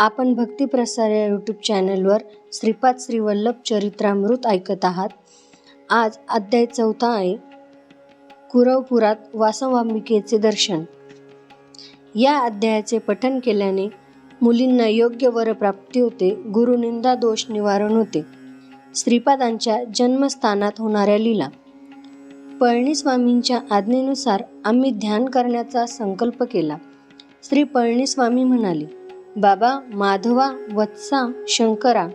आपण भक्तिप्रसार या यूट्यूब चॅनलवर श्रीपाद श्रीवल्लभ चरित्रामृत ऐकत आहात. आज अध्याय चौथा आहे कुरवपुरात वासवांबिकेचे दर्शन. या अध्यायाचे पठन केल्याने मुलींना योग्य वरप्राप्ती होते गुरुनिंदा दोष निवारण होते. श्रीपादांच्या जन्मस्थानात होणाऱ्या लीला. पळणीस्वामींच्या आज्ञेनुसार आम्ही ध्यान करण्याचा संकल्प केला. श्री पळणीस्वामी म्हणाले बाबा माधवा वत्सा शंकरा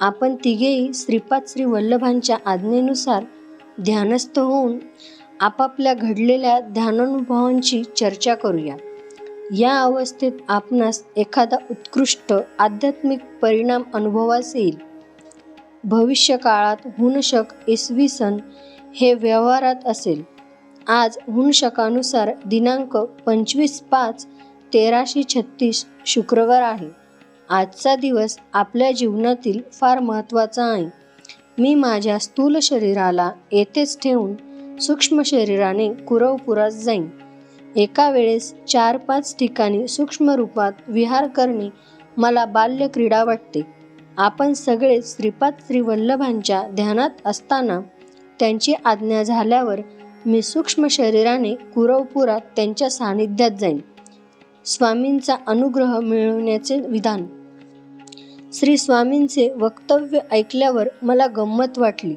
आपण तिघेही श्रीपाद श्री वल्लभांच्या आज्ञेनुसार ध्यानस्थ होऊन आपापल्या घडलेल्या ध्यानानुभवांची चर्चा करूया. या अवस्थेत आपणास एखादा उत्कृष्ट आध्यात्मिक परिणाम अनुभवास येईल. भविष्यकाळात हुनशक इसवी सन हे व्यवहारात असेल. आज हुनशकानुसार दिनांक पंचवीस पाच तेराशे छत्तीस शुक्रवार आहे. आजचा दिवस आपल्या जीवनातील फार महत्त्वाचा आहे. मी माझ्या स्थूल शरीराला येथेच ठेवून सूक्ष्म शरीराने कुरवपुरात जाईन. एका वेळेस चार पाच ठिकाणी सूक्ष्म रूपात विहार करणे मला बाल्य क्रीडा वाटते. आपण सगळे श्रीपाद श्रीवल्लभांच्या ध्यानात असताना त्यांची आज्ञा झाल्यावर मी सूक्ष्म शरीराने कुरवपुरात त्यांच्या सानिध्यात जाईन. स्वामींचा अनुग्रह मिळवण्याचे विधान. श्री स्वामींचे वक्तव्य ऐकल्यावर मला गंमत वाटली.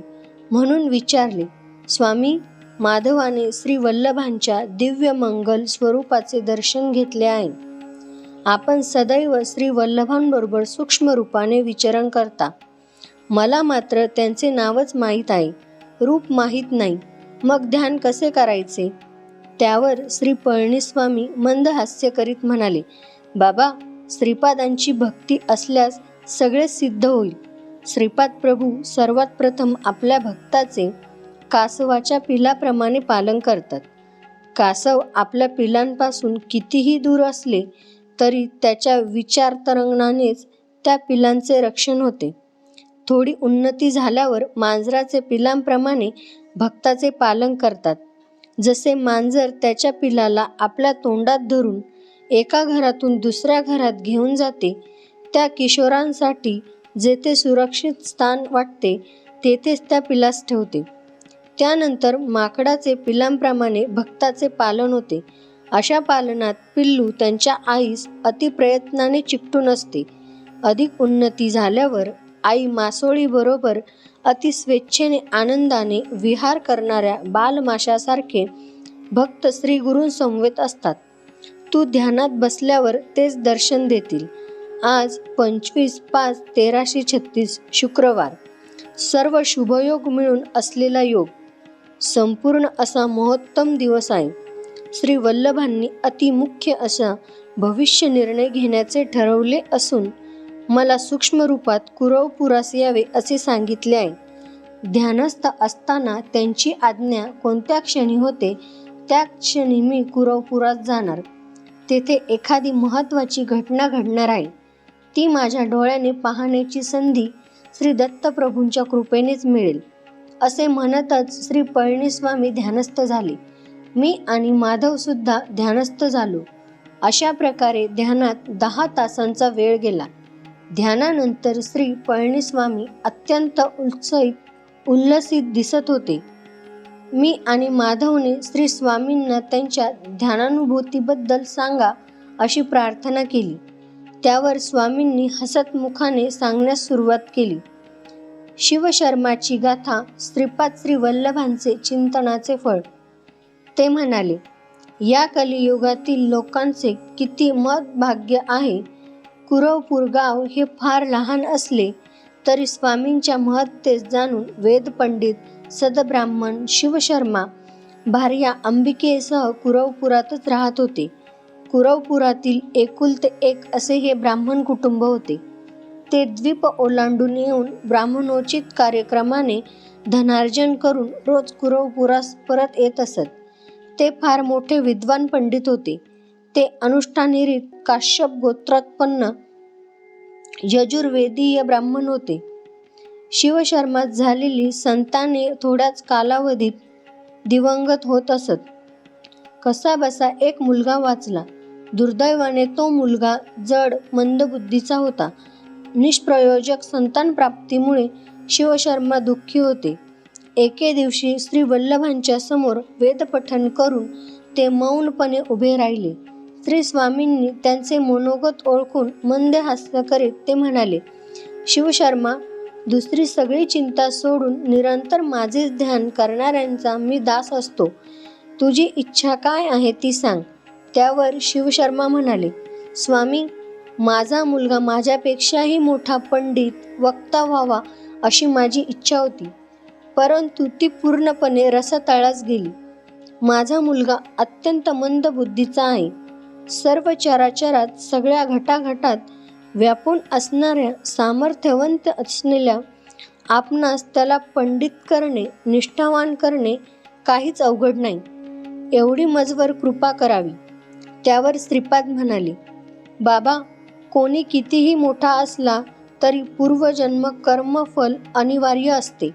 म्हणून विचारले स्वामी माधवाने श्री वल्लभांच्या दिव्य मंगल स्वरूपाचे दर्शन घेतले आहे. आपण सदैव श्री वल्लभांबरोबर सूक्ष्म रूपाने विचरण करता. मला मात्र त्यांचे नावच माहीत आहे. रूप माहीत नाही. मग ध्यान कसे करायचे? त्यावर श्री पळणीस्वामी मंद हास्य करीत म्हणाले बाबा श्रीपादांची भक्ती असल्यास सगळे सिद्ध होईल. श्रीपाद प्रभू सर्वात प्रथम आपल्या भक्ताचे कासवाच्या पिलाप्रमाणे पालन करतात. कासव आपल्या पिलांपासून कितीही दूर असले तरी त्याच्या विचार तरंगणानेच त्या पिलांचे रक्षण होते. थोडी उन्नती झाल्यावर मांजराचे पिलांप्रमाणे भक्ताचे पालन करतात. जसे मांजर त्याच्या पिलाला आपल्या तोंडात धरून एका घरातून दुसऱ्या घरात घेऊन जाते त्या किशोरांसाठी जेथे सुरक्षित स्थान वाटते तेथेच त्या पिलास ठेवते. त्यानंतर माकडाचे पिलांप्रमाणे भक्ताचे पालन होते. अशा पालनात पिल्लू त्यांच्या आईस अतिप्रयत्नाने चिकटून असते. अधिक उन्नती झाल्यावर आई मासोळीबरोबर अतिस्वेच्छेने आनंदाने विहार करणाऱ्या बालमाशासारखे भक्त श्री गुरूंसमवेत असतात. तू ध्यानात बसल्यावर तेच दर्शन देतील. आज पंचवीस पाच तेराशे छत्तीस शुक्रवार. सर्व शुभयोग मिळून असलेला योग. संपूर्ण असा महोत्तम दिवस आहे. श्री वल्लभांनी अतिमुख्य असा भविष्य निर्णय घेण्याचे ठरवले असून मला सूक्ष्म रूपात कुरवपुरास यावे असे सांगितले आहे. ध्यानस्थ असताना त्यांची आज्ञा कोणत्या क्षणी होते त्या क्षणी मी कुरवपुरात जाणार. तेथे एखादी महत्त्वाची घटना घडणार आहे. ती माझ्या डोळ्याने पाहण्याची संधी श्री दत्तप्रभूंच्या कृपेनेच मिळेल. असे म्हणतच श्री पळणीस्वामी ध्यानस्थ झाले. मी आणि माधवसुद्धा ध्यानस्थ झालो. अशा प्रकारे ध्यानात दहा तासांचा वेळ गेला. ध्यानानंतर श्री पळणीस्वामी अत्यंत उत्साहित उल्लसित दिसत होते. मी आणि माधवने श्री स्वामींना त्यांच्या ध्यानानुभूतीबद्दल सांगा अशी प्रार्थना केली. त्यावर स्वामींनी हसतमुखाने सांगण्यास सुरुवात केली. शिवशर्माची गाथा श्रीपाद श्री वल्लभांचे चिंतनाचे फळ. ते म्हणाले या कलियुगातील लोकांचे किती मत भाग्य आहे कुरवपूर गाव हे फार लहान असले तरी स्वामींच्या महत्तेस जाणून वेदपंडित सदब्राह्मण शिवशर्मा भार्या अंबिकेसह कुरवपुरातच राहत होते. कुरवपुरातील एकुलते एक असे हे ब्राह्मण कुटुंब होते. ते द्वीप ओलांडून येऊन ब्राह्मणोचित कार्यक्रमाने धनार्जन करून रोज कुरवपुरास परत येत असत. ते फार मोठे विद्वान पंडित होते. ते अनुष्ठानिरीत काश्यप गोत्रोत्पन्न यजुर्वेदीय ब्राह्मण होते. शिवशर्मात झालेली संताने थोड्याच कालावधीत दिवंगत होत असत. कसाबसा एक मुलगा वाचला. दुर्दैवाने तो मुलगा जड मंदबुद्धीचा होता. निष्प्रयोजक संतान प्राप्तीमुळे शिवशर्मा दुःखी होते. एके दिवशी श्री वल्लभांच्या समोर वेदपठण करून ते मौनपणे उभे राहिले. श्री स्वामींनी त्यांचे मनोगत ओळखून मंद हास्य करीत ते म्हणाले शिवशर्मा दुसरी सगळी चिंता सोडून निरंतर माझेच ध्यान करणाऱ्यांचा मी दास असतो. तुझी इच्छा काय आहे ती सांग. त्यावर शिवशर्मा म्हणाले स्वामी माझा मुलगा माझ्यापेक्षाही मोठा पंडित वक्ता व्हावा अशी माझी इच्छा होती. परंतु ती पूर्णपणे रसतळास गेली. माझा मुलगा अत्यंत मंद बुद्धीचा आहे. सर्व चराचरात सगळ्या घटाघटात व्यापून असणाऱ्या सामर्थ्यवंत असलेल्या आपणास त्याला पंडित करणे निष्ठावान करणे काहीच अवघड नाही. एवढी मजवर कृपा करावी. त्यावर श्रीपाद म्हणाले बाबा कोणी कितीही मोठा असला तरी पूर्वजन्म कर्मफल अनिवार्य असते.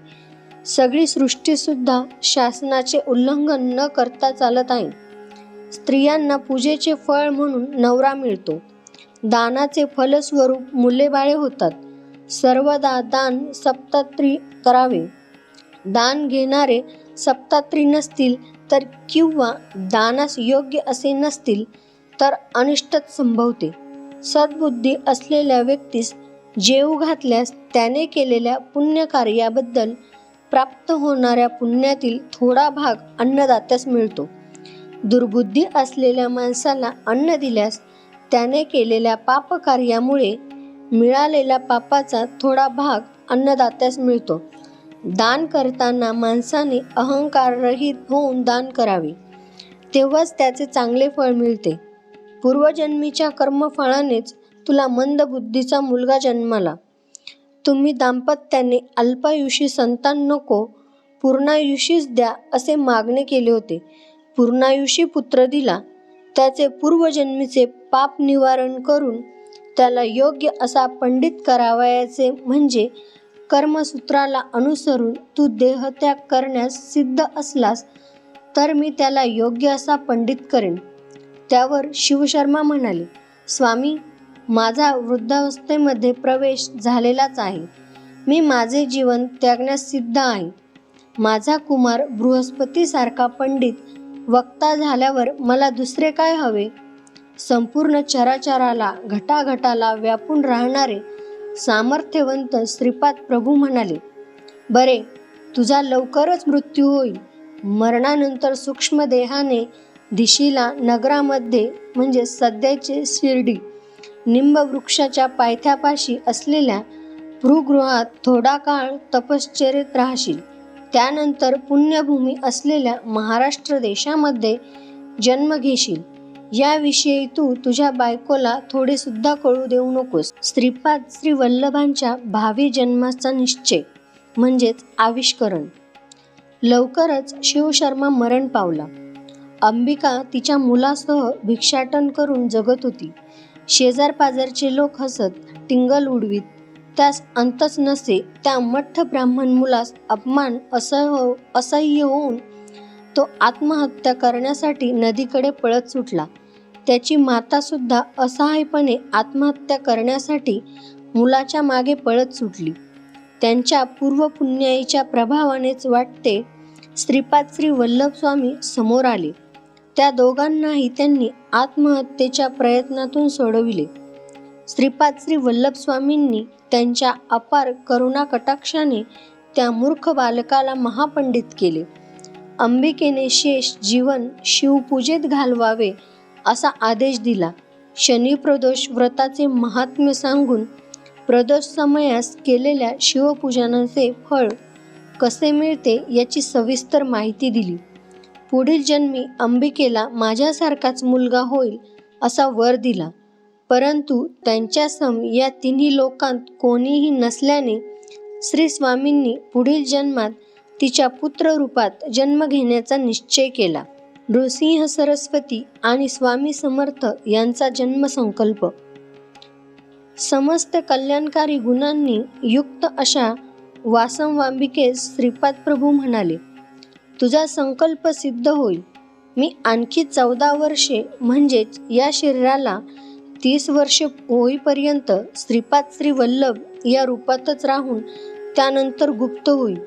सगळी सृष्टीसुद्धा शासनाचे उल्लंघन न करता चालत आहे. स्त्रियांना पूजेचे फळ म्हणून नवरा मिळतो. दानाचे फलस्वरूप मुलेबाळे होतात. सर्वदा दान सप्तात्री करावे. दान घेणारे सप्तात्री नसतील तर किंवा दानास योग्य असे नसतील तर अनिष्टच संभवते. सद्बुद्धी असलेल्या व्यक्तीस जेऊ घातल्यास त्याने केलेल्या पुण्यकार्याबद्दल प्राप्त होणाऱ्या पुण्यातील थोडा भाग अन्नदात्यास मिळतो. दुर्बुद्धी असलेल्या माणसाला अन्न दिल्यास त्याने केलेल्या पापकार्यामुळे मिळालेल्या पापाचा थोडा भाग अन्नदात्यास मिळतो. दान करताना माणसाने अहंकाररहित होऊन दान करावे. तेव्हाच त्याचे चांगले फळ मिळते. पूर्वजन्मीच्या कर्मफळानेच तुला मंद बुद्धीचा मुलगा जन्माला. तुम्ही दाम्पत्याने अल्पायुषी संतान नको पूर्णायुषीच द्या असे मागणे केले होते. पूर्णायुषी पुत्र दिला त्याचे पूर्वजन्मीचे पाप निवारण करून त्याला योग्य असा पंडित करावयाचे म्हणजे कर्मसूत्राला अनुसरून तू देहत्याग करण्यास सिद्ध असलास तर मी त्याला योग्य असा पंडित करेन. त्यावर शिवशर्मा म्हणाले स्वामी माझा वृद्धावस्थेमध्ये प्रवेश झालेलाच आहे. मी माझे जीवन त्यागण्यास सिद्ध आहे. माझा कुमार बृहस्पतीसारखा पंडित वक्ता झाल्यावर मला दुसरे काय हवे? संपूर्ण चराचराला घटाघटाला व्यापून राहणारे सामर्थ्यवंत श्रीपाद प्रभू म्हणाले बरे तुझा लवकरच मृत्यू होईल. मरणानंतर सूक्ष्म देहाने दिशीला नगरामध्ये म्हणजे सध्याचे शिर्डी निंबवृक्षाच्या पायथ्यापाशी असलेल्या भृगृहात थोडा काळ तपश्चर्येत राहशील. त्यानंतर पुण्यभूमी असलेल्या महाराष्ट्र देशामध्ये जन्म घेशील. याविषयी तू तुझ्या बायकोला थोडे सुद्धा कळू देऊ नकोस. श्रीपाद श्री वल्लभांच्या भावी जन्माचा निश्चय म्हणजेच आविष्करण. लवकरच शिवशर्मा मरण पावला. अंबिका तिच्या मुलासह भिक्षाटन करून जगत होती. शेजारपाजारचे लोक हसत टिंगल उडवीत त्यास अंतच नसे. त्या मठ्ठ ब्राह्मण मुलास अपमान असह्य हो-, असह्य होऊन तो आत्महत्या करण्यासाठी नदीकडे पळत सुटला. त्याची माता सुद्धा असहायपणे आत्महत्या करण्यासाठी मुलाच्या मागे पळत सुटली. त्यांच्या पूर्वपुण्याईच्या प्रभावानेच वाटते श्रीपाद श्री वल्लभ स्वामी समोर आले. त्या दोघांनाही त्यांनी आत्महत्येच्या प्रयत्नातून सोडविले. श्रीपाद श्री वल्लभ स्वामींनी त्यांच्या अपार करुणा कटाक्षाने त्या मूर्ख बालकाला महापंडित केले. अंबिकेने शेष जीवन शिवपूजेत घालवावे असा आदेश दिला. शनिप्रदोष व्रताचे महात्म्य सांगून प्रदोष समयास केलेल्या शिवपूजनाचे फळ कसे मिळते याची सविस्तर माहिती दिली. पुढील जन्मी अंबिकेला माझ्यासारखाच मुलगा होईल असा वर दिला. परंतु त्यांच्या सम या तिन्ही लोकांत कोणीही नसल्याने श्री स्वामींनी पुढील जन्मात तिच्या पुत्ररूपात जन्म घेण्याचा निश्चय केला. नृसिंह सरस्वती आणि स्वामी समर्थ यांचा जन्मसंकल्प. समस्त कल्याणकारी गुणांनी युक्त अशा वासंवांबिकेस श्रीपाद प्रभू म्हणाले तुझा संकल्प सिद्ध होईल. मी आणखी चौदा वर्षे म्हणजेच या शरीराला तीस वर्ष होईपर्यंत श्रीपाद श्री वल्लभ या रूपातच राहून त्यानंतर गुप्त होईल.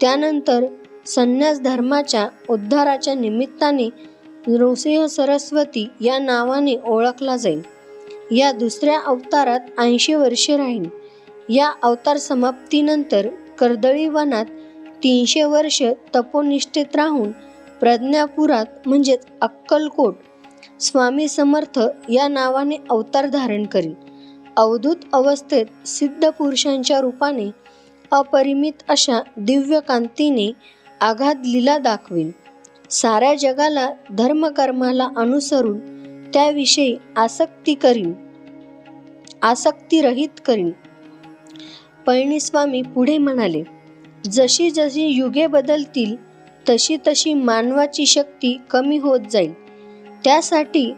त्यानंतर संन्यास धर्माच्या उद्धाराच्या निमित्ताने नृसिंह सरस्वती या नावाने ओळखला जाईल. या दुसऱ्या अवतारात ऐंशी वर्षे राहीन या अवतार समाप्तीनंतर कर्दळी वनात तीनशे वर्ष तपोनिष्ठेत राहून प्रज्ञापुरात म्हणजेच अक्कलकोट स्वामी समर्थ या नावाने अवतार धारण करील. अवधूत अवस्थेत सिद्ध पुरुषांच्या रूपाने अपरिमित अशा दिव्य कांतीने आघात लीला दाखवील. साऱ्या जगाला धर्मकर्माला अनुसरून त्याविषयी आसक्ती करीन आसक्तीरहित करीन पळणीस्वामी पुढे म्हणाले जशी जशी युगे बदलतील तशी तशी मानवाची शक्ती कमी होत जाईल. त्यासाठी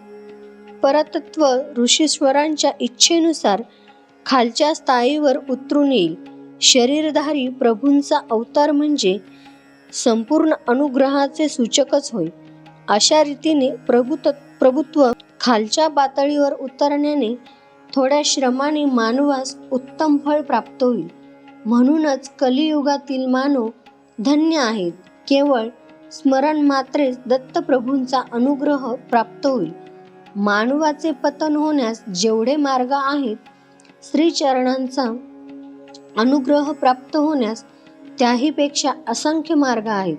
परतत्व ऋषीश्वरांच्या इच्छेनुसार खालच्या स्थायीवर उतरून येईल. शरीरधारी प्रभूंचा अवतार म्हणजे संपूर्ण अनुग्रहाचे सूचकच होय. अशा रीतीने प्रभुत प्रभुत्व खालच्या पातळीवर उतरण्याने थोड्या श्रमाने मानवास उत्तम फळ प्राप्त होईल. म्हणूनच कलियुगातील मानव धन्य आहेत. केवळ स्मरण मात्रेच दत्तप्रभूंचा अनुग्रह प्राप्त होईल. मानवाचे पतन होण्यास जेवढे मार्ग आहेत श्रीचरणांचा अनुग्रह प्राप्त होण्यास त्याहीपेक्षा असंख्य मार्ग आहेत.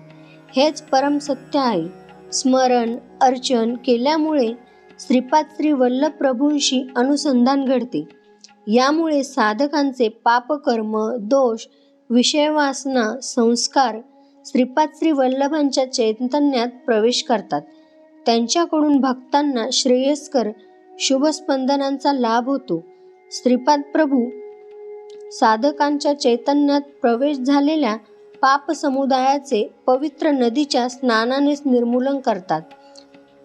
हेच परम सत्य आहे. स्मरण अर्चन केल्यामुळे श्रीपाद श्री वल्लभ प्रभूंशी अनुसंधान घडते. यामुळे साधकांचे पापकर्म दोष विषयवासना संस्कार श्रीपाद श्री वल्लभांच्या चैतन्यात प्रवेश करतात. त्यांच्याकडून भक्तांना श्रेयस्कर शुभस्पंदनांचा लाभ होतो. श्रीपाद प्रभू साधकांच्या चैतन्यात प्रवेश झालेल्या पाप समुदायाचे पवित्र नदीच्या स्नानानेच निर्मूलन करतात.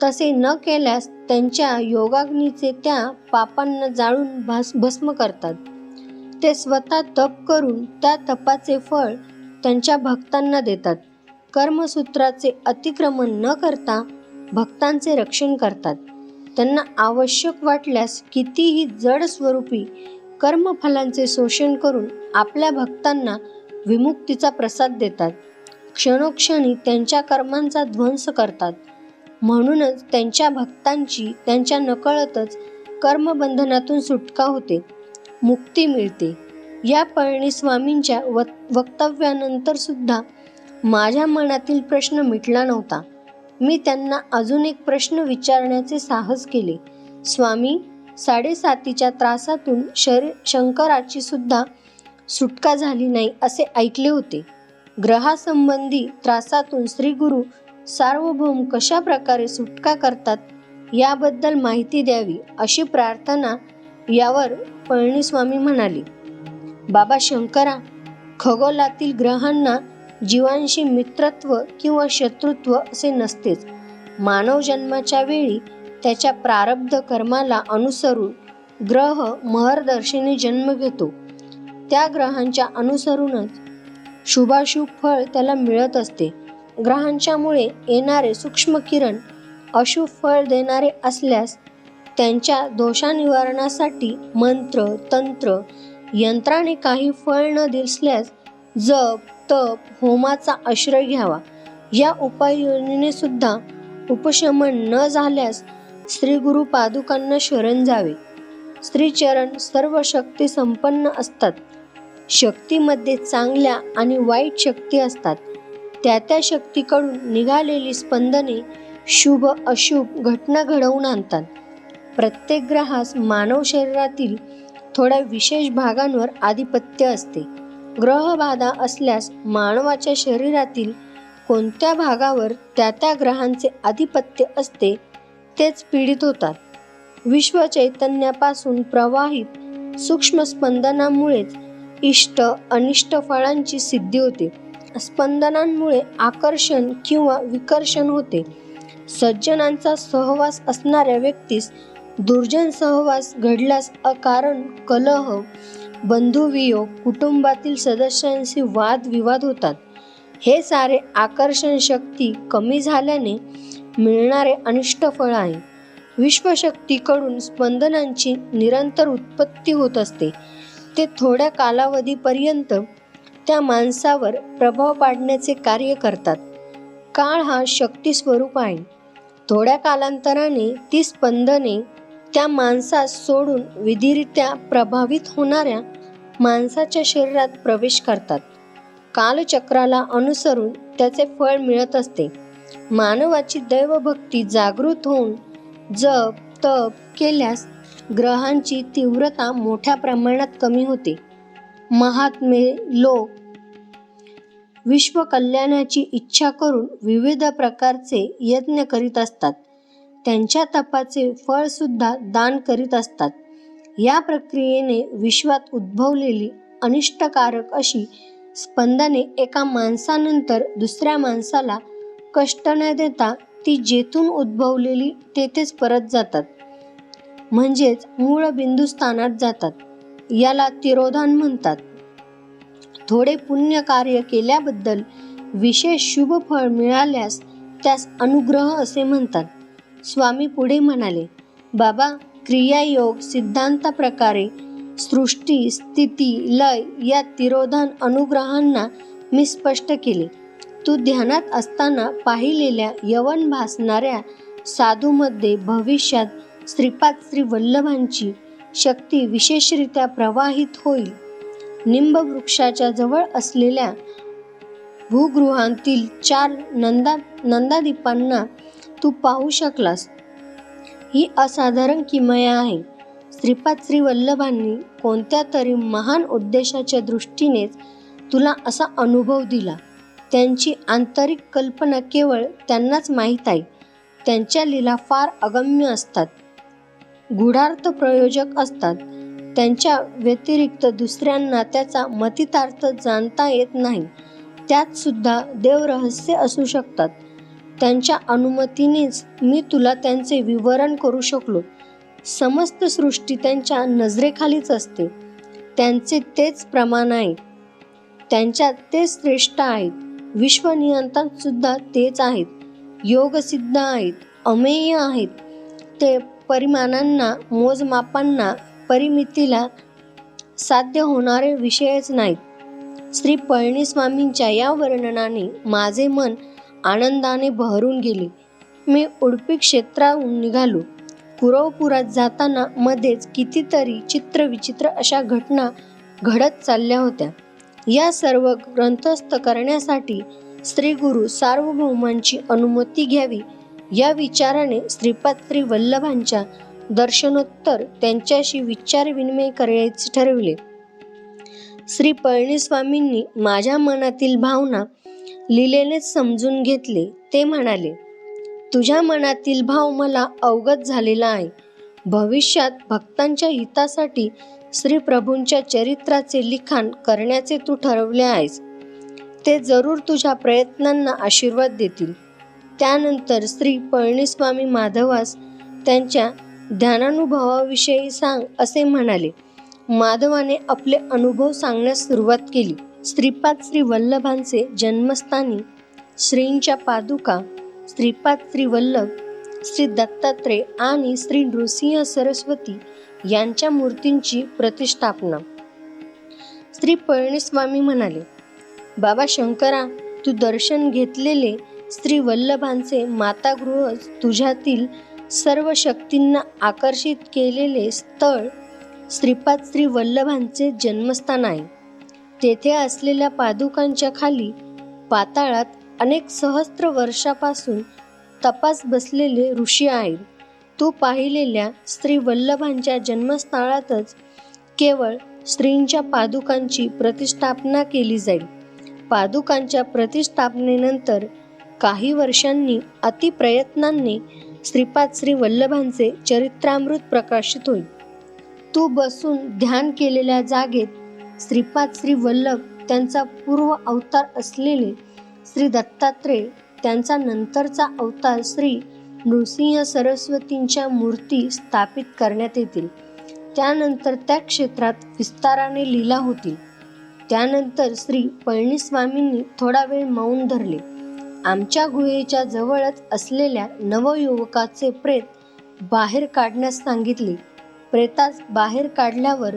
तसे न केल्यास त्यांच्या योगाग्नीचे त्या पापांना जाळून भास भस्म करतात. ते स्वतः तप करून त्या तपाचे फळ त्यांच्या भक्तांना देतात. कर्मसूत्राचे अतिक्रमण न करता भक्तांचे रक्षण करतात. त्यांना आवश्यक वाटल्यास कितीही जड स्वरूपी कर्मफलांचे शोषण करून आपल्या भक्तांना विमुक्तीचा प्रसाद देतात. क्षणोक्षणी त्यांच्या कर्मांचा ध्वंस करतात. म्हणूनच त्यांच्या भक्तांची त्यांच्या नकळतच कर्मबंधनातून सुटका होते. मुक्ती मिळते. या पळणी स्वामींच्या वक्तव्यानंतर सुद्धा माझ्या मनातील प्रश्न मिटला नव्हता. मी त्यांना अजून एक प्रश्न विचारण्याचे साहस केले. स्वामी साडेसातीच्या त्रासातून शरीर शंकराची सुद्धा सुटका झाली नाही असे ऐकले होते. ग्रहासंबंधी त्रासातून श्री गुरु सार्वभौम कशा प्रकारे सुटका करतात याबद्दल माहिती द्यावी अशी प्रार्थना यावर पळणीस्वामी म्हणाले. बाबा शंकरा खगोलातील ग्रहांना जीवांशी मित्रत्व किंवा शत्रुत्व असे नसतेच. मानव जन्माच्या वेळी त्याच्या प्रारब्ध कर्माला अनुसरून ग्रह महर्दर्शिनी जन्म घेतो. त्या ग्रहांच्या अनुसरूनच शुभाशुभ फळ त्याला मिळत असते. ग्रहांच्यामुळे येणारे सूक्ष्म किरण अशुभ फळ देणारे असल्यास त्यांच्या दोषानिवारणासाठी मंत्र तंत्र यंत्राने काही फळ न दिसल्यास जप तप होमाचा आश्रय घ्यावा. या उपाययोजनेने सुद्धा उपशमन न झाल्यास श्री गुरु पादुकांना शरण जावे. स्त्रीचरण सर्व शक्ती संपन्न असतात. शक्तीमध्ये चांगल्या आणि वाईट शक्ती असतात. त्या त्या शक्तीकडून निघालेली स्पंदने शुभ अशुभ घटना घडवून आणतात. प्रत्येक ग्रहास मानव शरीरातील थोड्या विशेष भागांवर आधिपत्य असते. ग्रहबाधा असल्यास मानवाच्या शरीरातील कोणत्या भागावर त्या त्या ग्रहांचे आधिपत्य असते तेच पीडित होतात. विश्व चैतन्यापासून प्रवाहित सूक्ष्म स्पंदनामुळेच इष्ट अनिष्ट फळांची सिद्धी होते. स्पंदनांमुळे आकर्षण किंवा विकर्षण होते. सज्जनांचा सहवास असणाऱ्या व्यक्तीस दुर्जन सहवास घडल्यास अकारण कलह बंधुवियोग कुटुंबातील सदस्यांशी वादविवाद होतात. हे सारे आकर्षण शक्ती कमी झाल्याने मिळणारे अनिष्ट फळ आहे. विश्वशक्तीकडून स्पंदनांची निरंतर उत्पत्ती होत असते. ते थोड्या कालावधीपर्यंत त्या माणसावर प्रभाव पाडण्याचे कार्य करतात. काळ हा शक्ती स्वरूप आहे. थोड्या कालांतराने ती स्पंदने त्या माणसास सोडून विधिरित्या प्रभावित होणाऱ्या माणसाच्या शरीरात प्रवेश करतात. कालचक्राला अनुसरून त्याचे फळ मिळत असते. मानवाची दैवभक्ती जागृत होऊन जप तप केल्यास ग्रहांची तीव्रता मोठ्या प्रमाणात कमी होते. महात्मे लोक विश्वकल्याणाची इच्छा करून विविध प्रकारचे यत्न करीत असतात. त्यांच्या तपाचे फळ सुद्धा दान करीत असतात. या प्रक्रियेने विश्वात उद्भवलेली अनिष्टकारक अशी स्पंदने एका माणसानंतर दुसऱ्या माणसाला कष्ट न देता ती जेथून उद्भवलेली तेथेच परत जातात. म्हणजेच मूळ बिंदुस्थानात जातात. याला तिरोधान म्हणतात. थोडे पुण्य कार्य केल्याबद्दल विशेष शुभ फळ मिळाल्यास त्यास अनुग्रह असे म्हणतात. स्वामी पुढे म्हणाले बाबा क्रियायोग सिद्धांत प्रकारे सृष्टी स्थिती लय या तिरोधान अनुग्रहांना मी स्पष्ट केले. तू ध्यानात असताना पाहिलेल्या यवन भासणाऱ्या साधूमध्ये भविष्यात श्रीपाद श्री वल्लभांची शक्ती विशेषरित्या प्रवाहित होईल. निंब वृक्षाच्या जवळ असलेल्या भूगृहांतील चार नंदा नंदादीपांना तू पाहू शकलास. ही असाधारण किमया आहे. श्रीपाद श्री वल्लभांनी कोणत्या तरी महान उद्देशाच्या दृष्टीनेच तुला असा अनुभव दिला. त्यांची आंतरिक कल्पना केवळ त्यांनाच माहीत आहे. त्यांच्या लीला फार अगम्य असतात. गूढार्थ प्रयोजक असतात. त्यांच्या व्यतिरिक्त दुसऱ्यांना त्याचा मतितार्थ जाणता येत नाही. त्यात सुद्धा देवरहस्य असू शकतात. त्यांच्या अनुमतीनेच मी तुला त्यांचे विवरण करू शकलो. समस्त सृष्टी त्यांच्या नजरेखालीच असते. त्यांचे तेच प्रमाण आहे. त्यांच्यात ते श्रेष्ठ आहेत. विश्वनियंत्रण सुद्धा तेच आहेत. योगसिद्ध आहेत. अमेय आहेत. ते परिमाणांना मोजमापांना परिमितीला साध्य होणारे विषयच नाहीत. श्री पळणीस्वामींच्या या वर्णनाने माझे मन आनंदाने बहरून गेले. मी उडपी क्षेत्राहून निघालो. कुरवपुरात जाताना मध्येच कितीतरी चित्रविचित्र अशा घटना घडत चालल्या होत्या. या सर्व ग्रंथस्थ करण्यासाठी श्री गुरु सार्वभौमांची अनुमती घ्यावी या विचाराने श्रीपाद श्री वल्लभांच्या दर्शनोत्तर त्यांच्याशी विचारविनिमय करायचे ठरविले. श्री पळणीस्वामींनी माझ्या मनातील भावना लिलेने समजून घेतले. ते म्हणाले तुझ्या मनातील भाव मला अवगत झालेला आहे. भविष्यात भक्तांच्या हितासाठी श्री प्रभूंच्या चरित्राचे लिखाण करण्याचे तू ठरवले आहेस. ते जरूर तुझ्या प्रयत्नांना आशीर्वाद देतील. त्यानंतर श्री पळणीस्वामी माधवास त्यांच्या ध्यानानुभवाविषयी सांग असे म्हणाले. माधवाने आपले अनुभव सांगण्यास सुरुवात केली. श्रीपाद श्री वल्लभांचे जन्मस्थानी श्रींच्या पादुका श्रीपाद श्री वल्लभ श्री दत्तात्रय आणि श्री नृसिंह सरस्वती यांच्या मूर्तींची प्रतिष्ठापना. श्री पळणीस्वामी म्हणाले बाबा शंकरा तू दर्शन घेतलेले श्री वल्लभांचे मातागृह तुझ्यातील सर्व शक्तींना आकर्षित केलेले स्थळ श्रीपाद श्री वल्लभांचे जन्मस्थान आहे. तेथे असलेल्या पादुकांच्या खाली पाताळात अनेक सहस्त्र वर्षापासून तपास बसलेले ऋषी आहेत. तू पाहिलेल्या श्री वल्लभांच्या जन्मस्थळातच केवळ स्त्रींच्या पादुकांची प्रतिष्ठापना केली जाईल. पादुकांच्या प्रतिष्ठापनेनंतर काही वर्षांनी अतिप्रयत्नांनी श्रीपाद श्री वल्लभांचे चरित्रामृत प्रकाशित होईल. तू बसून ध्यान केलेल्या जागेत श्रीपाद श्री वल्लभ त्यांचा पूर्व अवतार असलेले श्री दत्तात्रय त्यांचा नंतरचा अवतार श्री नृसिंह सरस्वतींच्या मूर्ती स्थापित करण्यात येतील. त्यानंतर त्या क्षेत्रात विस्ताराने लीला होतील. त्यानंतर श्री पळणीस्वामींनी थोडा वेळ मौन धरले. आमच्या गुहेच्या जवळच असलेल्या नवयुवकाचे प्रेत बाहेर काढण्यास सांगितले. प्रेतास बाहेर काढल्यावर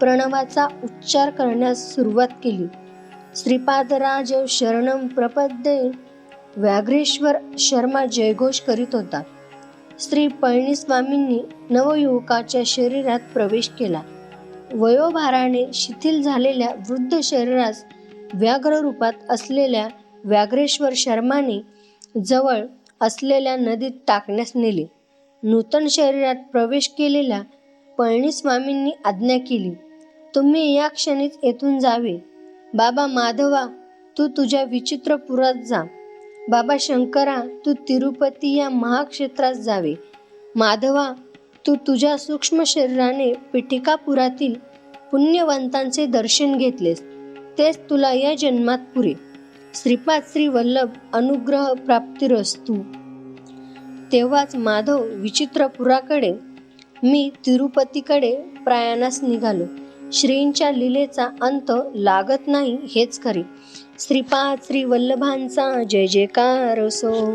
प्रणवाचा उच्चार करण्यास सुरुवात केली. श्रीपादराज शरणम प्रपद्ये व्याघ्रेश्वर शर्मा जयघोष करीत होता. श्री पळणीस्वामींनी नवयुवकाच्या शरीरात प्रवेश केला. वयोभाराने शिथिल झालेल्या वृद्ध शरीरास व्याघ्र रूपात असलेल्या व्याघ्रेश्वर शर्माने जवळ असलेल्या नदीत टाकण्यास नेले. नूतन शरीरात प्रवेश केलेल्या पळणीस्वामींनी आज्ञा केली. तुम्ही या क्षणीच येथून जावे. बाबा माधवा तू तुझ्या विचित्रपुरात जा. बाबा शंकरा तू तिरुपती या महाक्षेत्रात जावे. माधवा तू तुझ्या सूक्ष्म शरीराने पिठिकापुरातील पुण्यवंतांचे दर्शन घेतलेस. तेच तुला या जन्मात पुरे. श्रीपाद श्री वल्लभ अनुग्रह प्राप्तिरस्तू तेव्हाच माधव विचित्रपुराकडे मी तिरुपतीकडे प्रयाणास निघालो. श्रींच्या लीलेचा अंत लागत नाही हेच खरी. श्रीपाद श्री वल्लभांचा जय जयकार असो.